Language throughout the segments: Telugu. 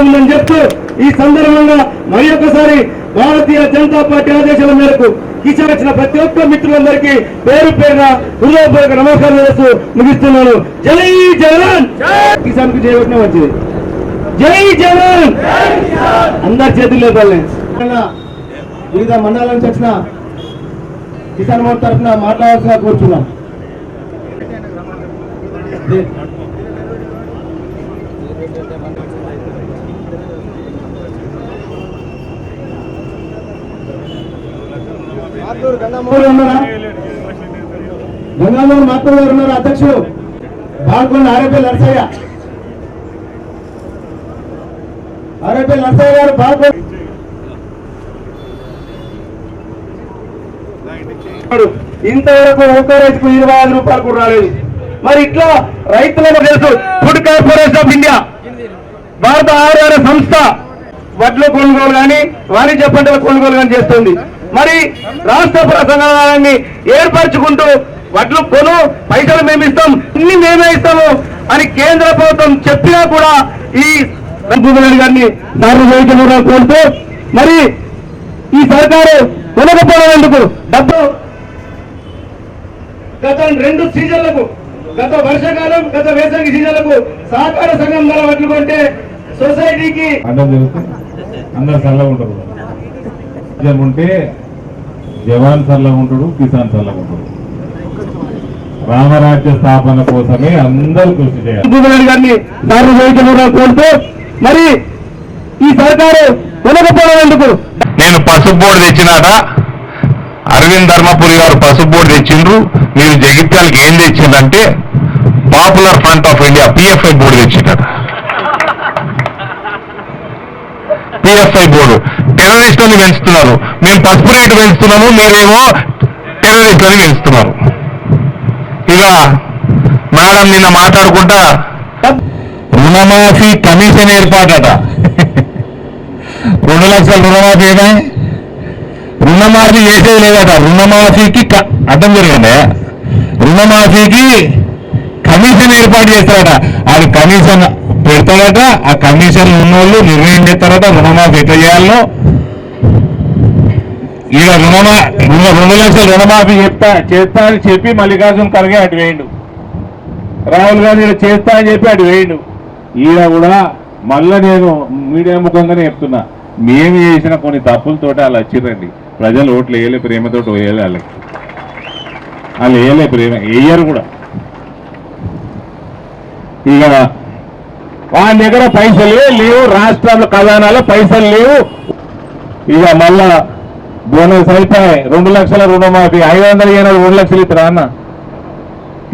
ఉందని చెప్తూ ఈ సందర్భంగా మరి ఒకసారి భారతీయ జనతా పార్టీ ఆదేశాల మేరకు కిషన్ వచ్చిన ప్రతి ఒక్క మిత్రులందరికీ పేరు పేరున హృదయపూర్వక నమస్కారం చేస్తూ ముగిస్తున్నాను. జై జగన్ కిసాన్కు చేయవలసిన వచ్చింది జై జగన్ అందరి చేతుల్లో లేపాలి. వివిధ మండలాల నుంచి వచ్చిన కిసాన్ మోర్చా తరఫున మాట్లాడాల్సిన కూర్చున్నాం. గంగామూరు ఉన్నారా. మాత్రం గారు ఉన్నారు. అధ్యక్షుడు బాల్కొండ ఆరేపల్లి నరసయ్య. ఆరేపల్లి నరసయ్య గారు బాల్కొండ ఇంతవరకు ఒక్క రైతుకు ఇరవై ఐదు రూపాయలు కూడా రాలేదు. మరి ఇట్లా రైతులకు తెలుసు ఫుడ్ కార్పొరేషన్ ఆఫ్ ఇండియా. భారత ఆహార సంస్థ వడ్ల కొనుగోలు కానీ వాణిజ్య పంటల కొనుగోలు కానీ చేస్తుంది. మరి రాష్ట్ర సంఘాలని ఏర్పరచుకుంటూ వడ్లు కొను పైసలు మేము ఇస్తాం ఇన్ని మేమే ఇస్తాము అని కేంద్ర ప్రభుత్వం చెప్పినా కూడా ఈ రంభూమిరెడ్డి గారిని సార్వజనిక కూడా కోరుతూ మరి ఈ సర్కారు కొనకపోవడం ఎందుకు? డబ్బు గత రెండు సీజన్లకు గత వర్షాకాలం గత వేసవి సీజన్లకు సహకార సంఘం ధర వడ్లు కొంటే సొసైటీకి అందరూ జరిగితే అందరు చల్లగా ఉంటారు ఉంటే జవాన్ చల్లగా ఉంటాడు కిసాన్ చల్లగా ఉంటాడు. రామరాజ్య స్థాపన కోసమే అందరూ కృషి చేయాలి. గారిని కోరుతూ మరి ఈ సర్కారు కొనకపోవడం ఎందుకు నేను పసుపు బోర్డు తెచ్చినాట అరవింద్ ధర్మపురి గారు పసుపు బోర్డు తెచ్చిండ్రు. మీరు జగిత్యాలకి ఏం తెచ్చిందంటే popular front of India PFI board తెచ్చిందట PFI board. టెర్రరిస్టులను పెంచుతున్నారు. మేము పసుపు రేటు పెంచుతున్నాము మీరేమో టెర్రరిస్టులని పెంచుతున్నారు. ఇక మేడం నిన్న మాట్లాడుకుంటా రుణమాఫీ కమిషన్ ఏర్పాటట. రెండు లక్షల రుణమాఫీ ఏమే? రుణమాఫీ చేసేది లేదట. రుణమాఫీకి అర్థం జరిగింది? రుణమాఫీకి కమిషన్ ఏర్పాటు చేస్తారట. అది కమిషన్ పెడతారట. ఆ కమిషన్ ఉన్నోళ్ళు నిర్ణయం చేస్తారట. రుణమాఫీ ఎట్లా చేయాలో ఈడ రుణమా రుణ రెండు లక్షల రుణమాఫీ చెప్తా చేస్తా అని చెప్పి మల్లికార్జున ఖర్గే అటు వేయండు. రాహుల్ గాంధీ ఈడ చేస్తా అని చెప్పి అటు వేయండు. ఈడ కూడా మళ్ళా నేను మీడియా ముఖంగానే చెప్తున్నా. మేము చేసిన కొన్ని తప్పులతోటి వాళ్ళు వచ్చిరండి ప్రజలు ఓట్లు వేయలే ప్రేమతో వేయలే వాళ్ళకి. వాళ్ళు వేయలే ప్రేమ వేయరు కూడా. ఇక వాళ్ళ దగ్గర పైసలు లేవు. రాష్ట్రాల ఖజానాలో పైసలు లేవు. ఇక మళ్ళా బోనస్ అయిపోయి రెండు లక్షల రుణమాఫీ. ఐదు వందలు ఏనాడు రెండు లక్షలు ఇస్తారా అన్న?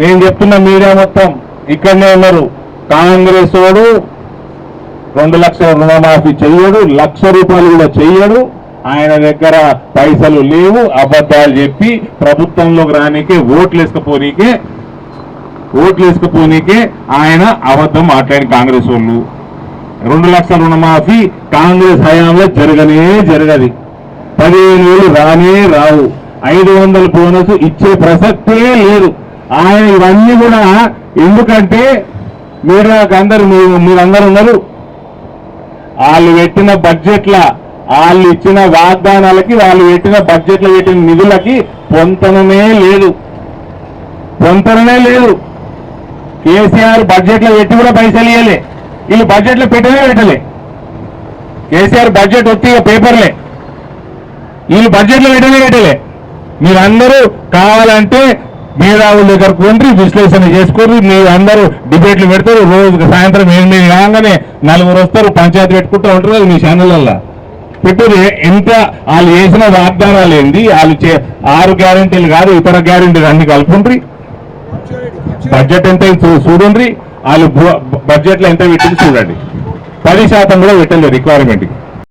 నేను చెప్తున్న మీడియా మొత్తం ఇక్కడనే ఉన్నారు. కాంగ్రెస్ వాడు రెండు లక్షల రుణమాఫీ చెయ్యడు లక్ష రూపాయలు కూడా చెయ్యడు. ఆయన దగ్గర పైసలు లేవు అబద్ధాలు చెప్పి ప్రభుత్వంలోకి రానికే ఓట్లు వేసుకపోనీకే ఓట్లు వేసుకపోనీకే ఆయన అబద్ధం మాట్లాడి కాంగ్రెస్ వాళ్ళు. రెండు లక్షల రుణమాఫీ కాంగ్రెస్ హయాంలో జరగనే జరగది. పదిహేను వేలు రానే రావు. ఐదు వందల బోనస్ ఇచ్చే ప్రసక్తే లేదు. ఆయన ఇవన్నీ కూడా ఎందుకంటే మీరు నాకు అందరు మీరు- మీరందరూ ఉన్నారు. వాళ్ళు పెట్టిన బడ్జెట్ల వాళ్ళు ఇచ్చిన వాగ్దానాలకి వాళ్ళు పెట్టిన బడ్జెట్లో పెట్టిన నిధులకి పొంతనమే లేదు. పొంతనమే లేదు. కేసీఆర్ బడ్జెట్లో పెట్టి కూడా పైసలు ఇవ్వలే వీళ్ళు బడ్జెట్లో పెట్టనే పెట్టలే. కేసీఆర్ బడ్జెట్ వచ్చి పేపర్లే. వీళ్ళు బడ్జెట్లో పెట్టనే పెట్టలే. మీరందరూ కావాలంటే మేధావుల దగ్గర కొండ్రి విశ్లేషణ చేసుకోరు మీరు అందరూ డిబేట్లు పెడతారు. రోజు సాయంత్రం ఎనిమిది కాగానే నలుగురు వస్తారు పంచాయతీ పెట్టుకుంటూ ఉంటారు కదా మీ ఛానళ్ళల్లో. పెట్టేది ఎంత వాళ్ళు చేసిన వాగ్దానాలు ఏంది? వాళ్ళు చే- ఆరు గ్యారెంటీలు కాదు ఇతర గ్యారంటీలు అన్ని కలుపుకుండ్రి బడ్జెట్ ఎంత చూ- చూడండి వాళ్ళు బడ్జెట్లో ఎంత పెట్టింది చూడండి. పది శాతం కూడా పెట్టలేదు రిక్వైర్మెంట్కి